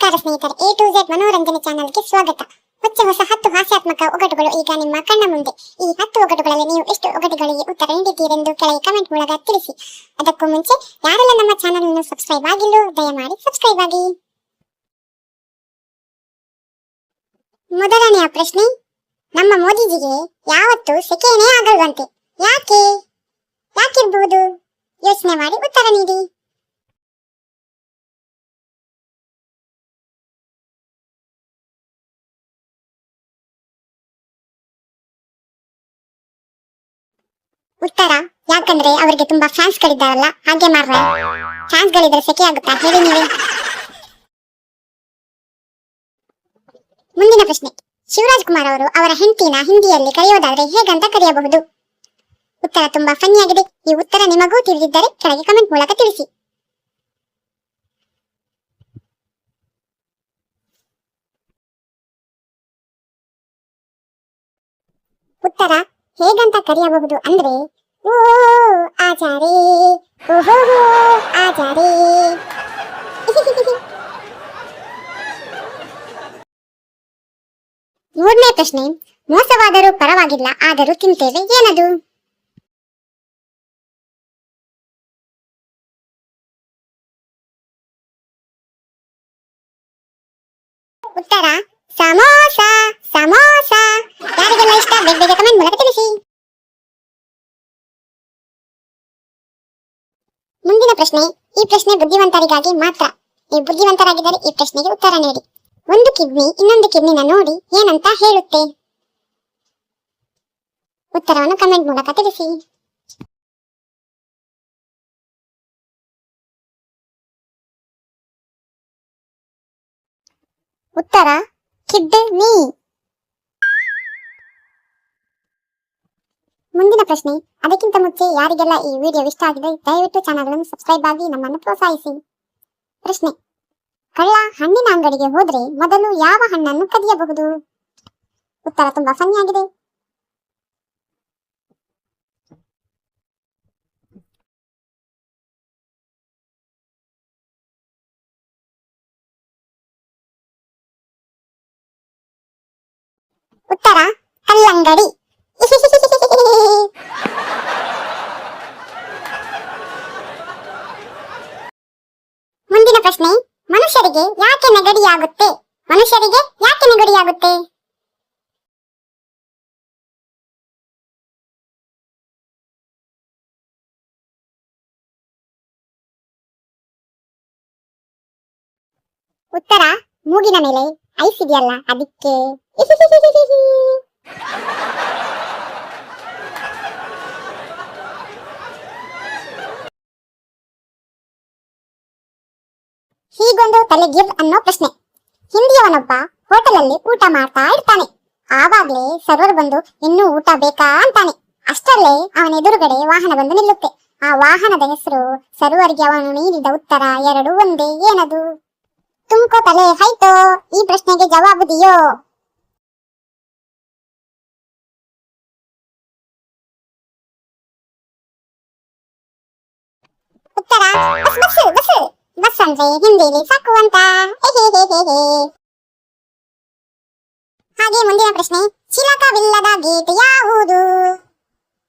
ನಮಸ್ಕಾರ ಸ್ನೇಹಿತರೆ, A to Z ಮನೋರಂಜನೆ ಚಾನೆಲ್ಗೆ ಸ್ವಾಗತ. ಹೊಚ್ಚ ಹೊಸ ಹತ್ತು ಹಾಸ್ಯಾತ್ಮಕ ಒಗಟುಗಳು ಈಗ ನಿಮ್ಮ ಕಣ್ಣ ಮುಂದೆ. ಈ ಹತ್ತು ಒಗಟುಗಳಲ್ಲಿ ನೀವು ಎಷ್ಟು ಒಗಟುಗಳಿಗೆ ಉತ್ತರ ನೀಡಿದ್ದೀರೆಂದು ಕೆಳಗೆ ಕಮೆಂಟ್ ಮೂಲಕ ತಿಳಿಸಿ. ಅದಕ್ಕೂ ಮುಂಚೆ, ಯಾರೆಲ್ಲ ನಮ್ಮ ಚಾನೆಲ್ ಅನ್ನು ಸಬ್ಸ್ಕ್ರೈಬ್ ಆಗಿಲ್ಲೋ, ದಯಮಾಡಿ ಸಬ್ಸ್ಕ್ರೈಬ್ ಆಗಿ. ಮೊದಲನೆಯ ಪ್ರಶ್ನೆ, ನಮ್ಮ ಮೋದಿಜಿಗೆ ಯಾವತ್ತೂ ಸೆಕೆನೇ ಆಗಲ್ವಂತೆ. ಯಾಕೆ? ಯಾಕಿರ್ಬಹುದು ಯೋಚನೆ ಮಾಡಿ ಉತ್ತರ ನೀಡಿ. ಉತ್ತರ, ಯಾಕಂದ್ರೆ ಅವರಿಗೆ ತುಂಬಾ ಫ್ಯಾನ್ಸ್ ಗಳಿದ್ದಾರಲ್ಲ, ಹಾಗೆ ಮಾರ್ರೆ ಫ್ಯಾನ್ಸ್ ಗಳಿದ್ರೆ ಸೆಕೆ ಆಗುತ್ತಾ? ಹೇಳಿ ನೀವೇ. ಮುಂದಿನ ಪ್ರಶ್ನೆ. ಶಿವರಾಜ್ ಕುಮಾರ್ ಅವರು ಅವರ ಹೆಂಡತಿನ ಹಿಂದಿಯಲ್ಲಿ ಕರೆಯೋದಾದ್ರೆ ಹೇಗಂತ ಕರೆಯಬಹುದು? ಉತ್ತರ ತುಂಬಾ ಫನ್ನಿ ಆಗಿದೆ. ಈ ಉತ್ತರ ನಿಮಗೂ ತಿಳಿದಿದ್ದರೆ ಕೆಳಗೆ ಕಮೆಂಟ್ ಮೂಲಕ ತಿಳಿಸಿ. ಉತ್ತರ ಹೇಗಂತ ಕರೆಯಬಹುದು ಅಂದ್ರೆ, ಓ ಆಚಾರಿ ಓಹೋ ಆಚಾರಿ. ಮೂರನೇ ಪ್ರಶ್ನೆ, ಮೋಸವಾದರೂ ಪರವಾಗಿಲ್ಲ, ಆದರೂ ತಿಂತೇವೆ, ಏನದು? ಉತ್ತರ, ಸಮೋಸ ಯಾರಿಗೆಲ್ಲ ಇಷ್ಟ ಬೇಗ ಬೇಗ ಕಮೆಂಟ್ ಮೂಲಕ ತಿಳಿಸಿ ಮುಂದಿನ ಪ್ರಶ್ನೆ, ಈ ಪ್ರಶ್ನೆ ಬುದ್ಧಿವಂತರಿಗಾಗಿ ಮಾತ್ರ. ನೀವು ಬುದ್ಧಿವಂತರಾಗಿದ್ದರೆ ಈ ಪ್ರಶ್ನೆಗೆ ಉತ್ತರ ನೀಡಿ. ಒಂದು ಕಿಡ್ನಿ, ಇನ್ನೊಂದು ಕಿಡ್ನಿನ ನೋಡಿ ಏನಂತ ಹೇಳುತ್ತೆ. ಉತ್ತರವನ್ನು ಕಮೆಂಟ್ ಮೂಲಕ ತಿಳಿಸಿ. ಉತ್ತರ, ಕಿಡ್ನಿ. ಮುಂದಿನ ಪ್ರಶ್ನೆ, ಅದಕ್ಕಿಂತ ಮುಂಚೆ ಯಾರಿಗೆಲ್ಲ ಈ ವಿಡಿಯೋ ಇಷ್ಟ ಆಗಿದೆ, ದಯವಿಟ್ಟು ಚಾನಲ್ ಅನ್ನು ಸಬ್ಸ್ಕ್ರೈಬ್ ಆಗಿ ನಮ್ಮನ್ನು ಪ್ರೋತ್ಸಾಹಿಸಿ. ಪ್ರಶ್ನೆ, ಕಳ್ಳ ಹಣ್ಣಿನ ಅಂಗಡಿಗೆ ಹೋದ್ರೆ ಮೊದಲು ಯಾವ ಹಣ್ಣನ್ನು ಕದಿಯಬಹುದು? ಉತ್ತರ ತುಂಬಾ ಫನ್ನಿ ಆಗಿದೆ ಉತ್ತರ, ಕಲ್ಲಂಗಡಿ ಮುಂದಿನ ಪ್ರಶ್ನೆ ಮನುಷ್ಯರಿಗೆ ಯಾಕೆ ನೆಗಡಿಯಾಗುತ್ತೆ? ಮನುಷ್ಯರಿಗೆ ಯಾಕೆ ನೆಗಡಿಯಾಗುತ್ತೆ? ಉತ್ತರ ಮೂಗಿನ ಮೇಲೆ ಐಸ್ ಇದೆಯಲ್ಲ ಅದಕ್ಕೆ. ತಲೆಗಿರ್ ಅನ್ನೋ ಪ್ರಶ್ನೆ. ಹಿಂದಿಯವನೊಬ್ಬ ಹೋಟೆಲಲ್ಲಿ ಊಟ ಮಾಡ್ತಾ ಇರ್ತಾನೆ. ಆವಾಗ್ಲೇ ಸರ್ವರ್ ಬಂದು, ಇನ್ನೂ ಊಟ ಬೇಕಾ? ಅಂತಾನೆ. ಅಷ್ಟರಲ್ಲೇ ಅವನ ಎದುರುಗಡೆ ವಾಹನ ಬಂದು ನಿಲ್ಲುತ್ತೆ. ಆ ವಾಹನದ ಹೆಸರು ಸರ್ವರ್ಗೆ ಅವನು ನೀಡಿದ ಉತ್ತರ ಎರಡು ಒಂದೇ. ಏನದು? ತುಮ್ಕೋ ತಲೆ ಹೈತೋ? ಈ ಪ್ರಶ್ನೆಗೆ ಜವಾಬು ದಿಯೋ? ಉತ್ತರ ಅಂದ್ರೆ ಹಿಂದಿಲಿ ಸಾಕು ಅಂತ. ಹಾಗೆ ಮುಂದಿನ ಪ್ರಶ್ನೆ ಚಿಲಕವಿಲ್ಲದ ಗೀತೆ ಯಾವುದು?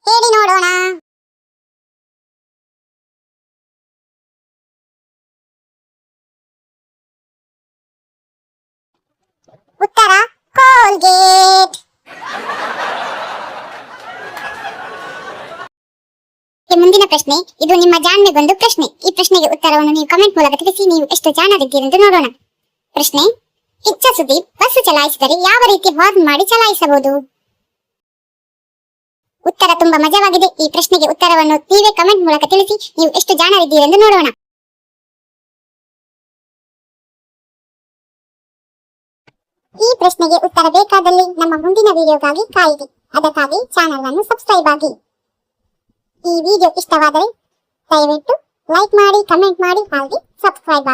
ಹೇಳಿ ನೋಡೋಣ. ಉತ್ತರ ಕೋಲ್ಗೇಟ್. ಮುಂದಿನ ಪ್ರಶ್ನೆ, ಇದು ನಿಮ್ಮ ಜಾಣ್ಮೆಗೊಂದು ಪ್ರಶ್ನೆ. ಈ ಪ್ರಶ್ನೆಗೆ ಉತ್ತರವನ್ನು ನೀವು ಕಮೆಂಟ್ ಮೂಲಕ ತಿಳಿಸಿ, ನೀವು ಎಷ್ಟು ಜಾಣರಿದ್ದೀರೆಂದು ನೋಡೋಣ. ಪ್ರಶ್ನೆ, ಇಚ್ಛ ಸುದೀಪ್ ಬಸ್ ಚಲಾಯಿಸಿದರೆ ಯಾವ ರೀತಿ ಹಾರ್ನ್ ಮಾಡಿ ಚಲಾಯಿಸಬಹುದು? ಉತ್ತರ ತುಂಬಾ ಮಜವಾಗಿದೆ. ಈ ಪ್ರಶ್ನೆಗೆ ಉತ್ತರವನ್ನು ನೀವೇ ಕಮೆಂಟ್ ಮೂಲಕ ತಿಳಿಸಿ, ನೀವು ಎಷ್ಟು ಜಾಣರಿದ್ದೀರೆಂದು ನೋಡೋಣ. ಈ ಪ್ರಶ್ನೆಗೆ ಉತ್ತರ ಬೇಕಾದಲ್ಲಿ ನಮ್ಮ ಮುಂದಿನ ವಿಡಿಯೋಗಾಗಿ ಕಾಯಿರಿ. ಅದಕ್ಕಾಗಿ ಚಾನೆಲ್ ಅನ್ನು ಸಬ್ಸ್ಕ್ರೈಬ್ ಆಗಿ. ಈ ವಿಡಿಯೋ ಇಷ್ಟವಾದರೆ ದಯವಿಟ್ಟು ಲೈಕ್ ಮಾಡಿ ಕಮೆಂಟ್ ಮಾಡಿ ಹಾಗೆ ಸಬ್ಸ್ಕ್ರೈಬ್ ಆಗಿ.